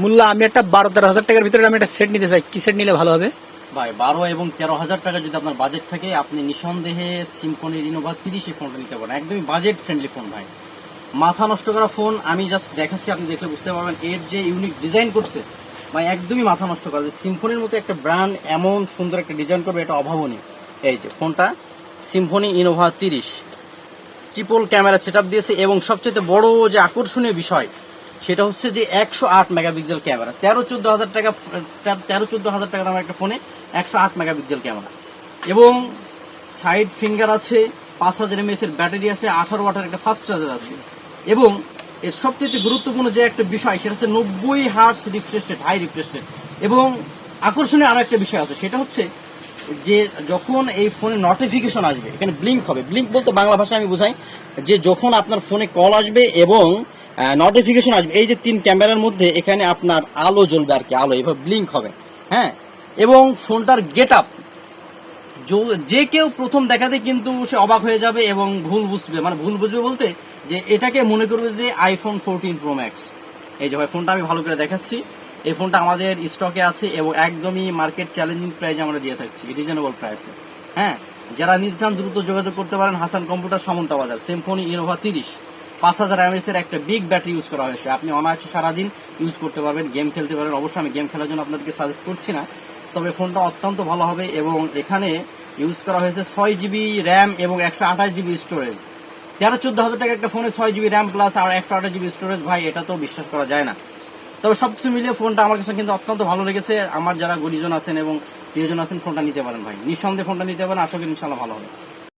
মূল্য আমি একটা বারো তেরো হাজার টাকার ভিতরে আমি একটা সেট নিতে চাই। কি সেট নিলে ভালো হবে? ভাই, বারো এবং তেরো হাজার টাকা যদি আপনার বাজেট থাকে, আপনি নিঃসন্দেহে সিম্ফনি রিনোভা তিরিশ এই ফোনটা নিতে পারেন। একদমই বাজেট ফ্রেন্ডলি ফোন ভাই। মাথা নষ্ট করা ফোন আমি জাস্ট দেখাচ্ছি, আপনি দেখলে বুঝতে পারবেন। এর যে ইউনিক ডিজাইন করছে, ভাই, একদমই মাথা নষ্ট করা। যে সিম্ফনির মতো একটা ব্র্যান্ড এমন সুন্দর একটা ডিজাইন করবে, এটা অভাবনীয়। এই যে ফোনটা সিম্ফনি ইনোভা তিরিশ। ট্রিপল ক্যামেরা সেট দিয়েছে এবং সবচেয়ে বড় যে আকর্ষণীয় বিষয় সেটা হচ্ছে যে একশো আট মেগাপিক্সেল ক্যামেরা। তেরো চোদ্দ হাজার টাকা তেরো চোদ্দ হাজার টাকা দামের একটা ফোনে একশো আট মেগাপিক্সেল ক্যামেরা। এবং সাইড ফিঙ্গার আছে, পাঁচ হাজার এমএস এর ব্যাটারি আছে, আঠারো ওয়াটার একটা ফাস্ট চার্জার আছে। এবং এর সবচেয়ে গুরুত্বপূর্ণ যে একটা বিষয়, সেটা হচ্ছে নব্বই hertz refresh rate high refresh rate এবং আকর্ষণীয় আরও একটা বিষয় আছে, সেটা হচ্ছে যে যখন এই ফোনে নোটিফিকেশন আসবে, এখানে ব্লিঙ্ক হবে। ব্লিঙ্ক বলতে বাংলা ভাষায় আমি বুঝাই, যে যখন আপনার ফোনে কল আসবে এবং নোটিফিকেশন আসবে। এই যে তিন ক্যামেরার মধ্যে এখানে আপনার আলো জ্বলবে আর কি, আলো, এভাবে ব্লিঙ্ক হবে। হ্যাঁ? এবং ফোনটার গেট আপ যে কেউ প্রথম দেখাতে কিন্তু সে অবাক হয়ে যাবে এবং ভুল বুঝবে। মানে ভুল বুঝবে বলতে যে এটাকে মনে করবে যে আইফোন ফোরটিন প্রো ম্যাক্স এই যে ভাই, ফোনটা আমি ভালো করে দেখাচ্ছি। এই ফোনটা আমাদের স্টকে আছে এবং একদমই মার্কেট চ্যালেঞ্জিং প্রাইজে আমরা দিয়ে থাকছি রিজনেবল প্রাইসে হ্যাঁ? যারা নিতে চান, দ্রুত যোগাযোগ করতে পারেন হাসান কম্পিউটার সামন্তা বাজার সিম্ফনি ইনোভা তিরিশ। পাঁচ হাজার এমএস এর একটা বিগ ব্যাটারি ইউজ করা হয়েছে। আপনি অনায়াসে সারাদিন ইউজ করতে পারবেন গেম খেলতে পারবেন। অবশ্যই আমি গেম খেলার জন্য আপনাদেরকে সাজেস্ট করছি না। তবে ফোনটা অত্যন্ত ভালো হবে এবং এখানে ইউজ করা হয়েছে ছয় জিবি র্যাম এবং একশো আঠাশ জিবি স্টোরেজ তেরো, চোদ্দ হাজার টাকা একটা ফোনে ছয় জিবি র্যাম প্লাস আর একশো আঠাশ জিবি স্টোরেজ ভাই, এটা তো বিশ্বাস করা যায় না। তবে সবকিছু মিলিয়ে ফোনটা আমার কাছে কিন্তু অত্যন্ত ভালো লেগেছে। আমার যারা গুরিজন আছেন এবং প্রিয়জন আছেন ফোনটা নিতে পারেন, ভাই। নিঃসন্দেহে ফোনটা নিতে পারেন। আশা করি ইনশাল্লাহ ভালো হবে।